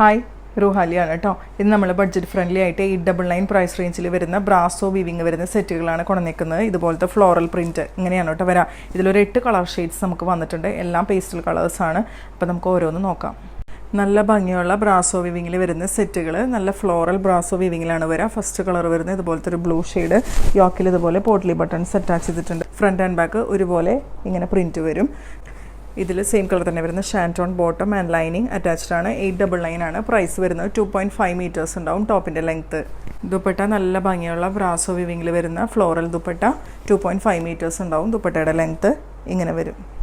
Hi റുഹാലിയാണ് കേട്ടോ ഇത് നമ്മൾ ബഡ്ജറ്റ് ഫ്രണ്ട്ലി ആയിട്ട് ഈ ഡബിൾ നയൻ പ്രൈസ് റേഞ്ചിൽ വരുന്ന ബ്രാസോ വിവിങ് വരുന്ന സെറ്റുകളാണ് കൊണ്ടുവന്നേക്കുന്നത്. ഇതുപോലത്തെ ഫ്ലോറൽ പ്രിന്റ് ഇങ്ങനെയാണ് കേട്ടോ വരാം. ഇതിലൊരു എട്ട് കളർ ഷെയ്ഡ്സ് നമുക്ക് വന്നിട്ടുണ്ട്. എല്ലാം പേസ്റ്റൽ കളേഴ്സാണ് അപ്പോൾ നമുക്ക് ഓരോന്ന് നോക്കാം. നല്ല ഭംഗിയുള്ള ബ്രാസോ വിവിങ്ങിൽ വരുന്ന സെറ്റുകൾ നല്ല ഫ്ലോറൽ ബ്രാസോ വിവിങ്ങിലാണ് വരിക ഫസ്റ്റ് കളർ വരുന്നത് ഇതുപോലത്തെ ഒരു ബ്ലൂ ഷെയ്ഡ് യോക്കിൽ ഇതുപോലെ പോട്ട്ലി ബട്ടൺസ് അറ്റാച്ച് ചെയ്തിട്ടുണ്ട്. ഫ്രണ്ട് ആൻഡ് ബാക്ക് ഒരുപോലെ ഇങ്ങനെ പ്രിന്റ് വരും. ഇതിൽ സെയിം കളർ തന്നെ വരുന്ന shantoon bottom and lining attached ആണ്. എയ്റ്റ് ഡബിൾ നയൻ ആണ്. പ്രൈസ് വരുന്നത് ടു പോയിന്റ് ഫൈവ് മീറ്റേഴ്സ് ഉണ്ടാവും ടോപ്പിന്റെ ലെങ്ത്ത് ദുപ്പട്ട നല്ല ഭംഗിയുള്ള ബ്രാസോ വിവിങ്ങിൽ വരുന്ന floral dupatta two point five metres ഉണ്ടാവും. ദുപ്പട്ടയുടെ ലെങ്ത്ത് ഇങ്ങനെ വരും.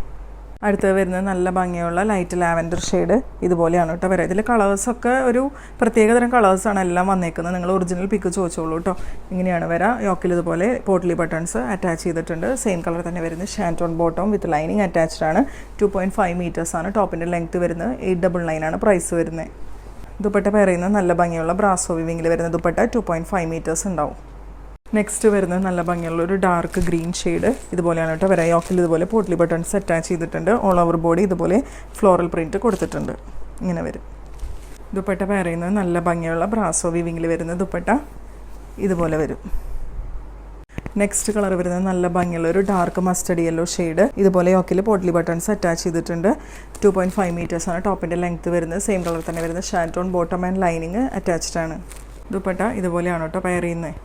അടുത്തത് വരുന്നത് നല്ല ഭംഗിയുള്ള ലൈറ്റ് ലാവൻഡർ ഷെയ്ഡ് ഇതുപോലെയാണ് കേട്ടോ വരാം. ഇതിൽ കളേഴ്സൊക്കെ ഒരു പ്രത്യേകതരം കളേഴ്സാണ് എല്ലാം വന്നേക്കുന്നത്. നിങ്ങൾ ഒറിജിനൽ പിക്ക് ചോദിച്ചോളൂ കേട്ടോ. ഇങ്ങനെയാണ് വരാം. യോക്കിൽ ഇതുപോലെ പോട്ട്ലി ബട്ടൺസ് അറ്റാച്ച് ചെയ്തിട്ടുണ്ട്. സെയിം കളർ തന്നെ വരുന്നത്. Shantoon bottom with lining attached ആണ്. ടു പോയിന്റ് ഫൈവ് മീറ്റേഴ്സ് ആണ്. ടോപ്പിന്റെ ലെങ്ത്ത് വരുന്നത്. എയ്റ്റ് ഡബിൾ നയൻ ആണ് പ്രൈസ് വരുന്നത്. ദുപ്പട്ട പറയുന്നത് നല്ല ഭംഗിയുള്ള ബ്രാസോ വിവിങ്ങിൽ വരുന്ന dupatta two point five metres ഉണ്ടാവും. നെക്സ്റ്റ് വരുന്നത് നല്ല ഭംഗിയുള്ള ഒരു ഡാർക്ക് ഗ്രീൻ ഷെയ്ഡ് ഇതുപോലെയാണ് കേട്ടോ വരെ. യോക്കിൽ ഇതുപോലെ പോട്ട്ലി ബട്ടൺസ് അറ്റാച്ച് ചെയ്തിട്ടുണ്ട്. ഓൾ ഓവർ ബോഡി ഇതുപോലെ ഫ്ലോറൽ പ്രിന്റ് കൊടുത്തിട്ടുണ്ട്. ഇങ്ങനെ വരും. ദുപ്പട്ട പറയുന്നത് നല്ല ഭംഗിയുള്ള ബ്രാസോ വിവിങ്ങിൽ വരുന്ന ദുപ്പട്ട ഇതുപോലെ വരും. നെക്സ്റ്റ് കളർ വരുന്നത് നല്ല ഭംഗിയുള്ള ഒരു ഡാർക്ക് മസ്റ്റഡ് യെല്ലോ ഷെയ്ഡ് ഇതുപോലെ യോക്കിൽ പോട്ട്ലി ബട്ടൺസ് അറ്റാച്ച് ചെയ്തിട്ടുണ്ട്. ടു പോയിന്റ് ഫൈവ് മീറ്റേഴ്സാണ് ടോപ്പിന്റെ ലെങ്ത്ത് വരുന്നത്. സെയിം കളർ തന്നെ വരുന്നത്. Shantoon bottom and lining attached ആണ്. ദുപ്പട്ട ഇതുപോലെയാണ് കേട്ടോ പെയർ ചെയ്യുന്നത്.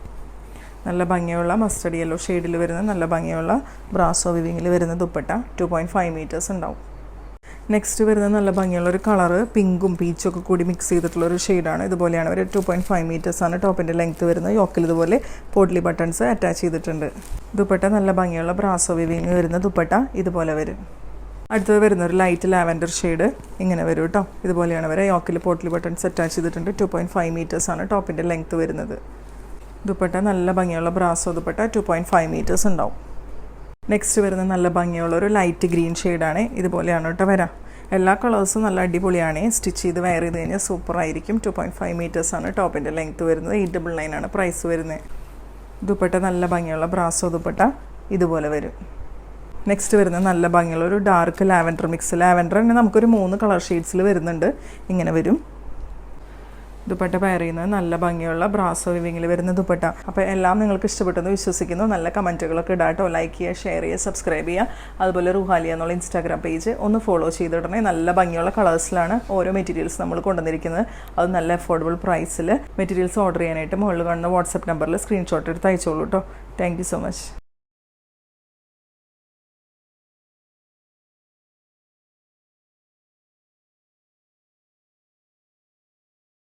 നല്ല ഭംഗിയുള്ള മസ്റ്റഡ് യെല്ലോ ഷെയ്ഡിൽ വരുന്ന നല്ല ഭംഗിയുള്ള ബ്രാസോ വിവിങ്ങിൽ വരുന്ന dupatta two point five metres ഉണ്ടാവും. നെക്സ്റ്റ് വരുന്ന നല്ല ഭംഗിയുള്ള ഒരു കളറ് പിങ്കും പീച്ചും ഒക്കെ കൂടി മിക്സ് ചെയ്തിട്ടുള്ള ഒരു ഷെയ്ഡാണ് ഇതുപോലെയാണ് ഒരു ടു പോയിന്റ് ഫൈവ് മീറ്റേഴ്സ് ആണ് ടോപ്പിന്റെ ലെങ്ത്ത് വരുന്നത് യോക്കിൽ ഇതുപോലെ പോട്ട്ലി ബട്ടൺസ് അറ്റാച്ച് ചെയ്തിട്ടുണ്ട്. ദുപ്പട്ട നല്ല ഭംഗിയുള്ള ബ്രാസോ വിവിങ് വരുന്ന ദുപ്പട്ട ഇതുപോലെ വരും. അടുത്തത് വരുന്ന ഒരു ലൈറ്റ് ലാവൻഡർ ഷെയ്ഡ് ഇങ്ങനെ വരും കേട്ടോ ഇതുപോലെയാണ് വരെ യോക്കിൽ പോട്ട്ലി ബട്ടൺസ് അറ്റാച്ച് ചെയ്തിട്ടുണ്ട്. ടു പോയിന്റ് ഫൈവ് മീറ്റേഴ്സ് ആണ് ടോപ്പിന്റെ ലെങ്ത്ത് വരുന്നത്. ദുപ്പട്ട നല്ല ഭംഗിയുള്ള brasso dupatta two point five metres ഉണ്ടാവും. നെക്സ്റ്റ് വരുന്ന നല്ല ഭംഗിയുള്ള ഒരു ലൈറ്റ് ഗ്രീൻ ഷെയ്ഡാണ് ഇതുപോലെയാണ് കേട്ടോ വരാം. എല്ലാ കളേഴ്സും നല്ല അടിപൊളിയാണ്. സ്റ്റിച്ച് ചെയ്ത് വയർ ചെയ്ത് കഴിഞ്ഞാൽ സൂപ്പർ ആയിരിക്കും. ടു പോയിന്റ് ഫൈവ് മീറ്റേഴ്സാണ് ടോപ്പിന്റെ ലെങ്ത്ത് വരുന്നത്. എയ്റ്റ് ഡബിൾ നയൻ ആണ് പ്രൈസ് വരുന്നത്. ദുപ്പട്ട നല്ല ഭംഗിയുള്ള ബ്രാസോ ദുപ്പട്ട ഇതുപോലെ വരും. നെക്സ്റ്റ് വരുന്ന നല്ല ഭംഗിയുള്ള ഒരു ഡാർക്ക് ലാവൻഡർ മിക്സ് ലാവൻഡർ തന്നെ നമുക്കൊരു മൂന്ന് കളർ ഷെയ്ഡ്സിൽ വരുന്നുണ്ട്. ഇങ്ങനെ വരും. ദുപ്പട്ട പെയർ ചെയ്യുന്നത് നല്ല ഭംഗിയുള്ള ബ്രാസോ വിവിങ്ങിൽ വരുന്ന ദുപ്പട്ട. അപ്പോൾ എല്ലാം നിങ്ങൾക്ക് ഇഷ്ടപ്പെട്ടെന്ന് വിശ്വസിക്കുന്നു. നല്ല കമന്റുകളൊക്കെ ഇടാട്ടോ ലൈക്ക് ചെയ്യുക ഷെയർ ചെയ്യുക സബ്സ്ക്രൈബ് ചെയ്യുക. അതുപോലെ റുഹാലിയ എന്നുള്ള ഇൻസ്റ്റാഗ്രാം പേജ് ഒന്ന് ഫോളോ ചെയ്തിടണേ. നല്ല ഭംഗിയുള്ള കളേഴ്സിലാണ് ഓരോ മെറ്റീരിയൽസ് നമ്മൾ കൊണ്ടുവന്നിരിക്കുന്നത്. അത് നല്ല അഫോർഡബിൾ പ്രൈസിൽ മെറ്റീരിയൽസ് ഓർഡർ ചെയ്യാനായിട്ട് മുകളിൽ കാണുന്ന വാട്സപ്പ് നമ്പറിൽ സ്ക്രീൻഷോട്ട് എടുത്ത് അയച്ചോളൂ കേട്ടോ. Thank so much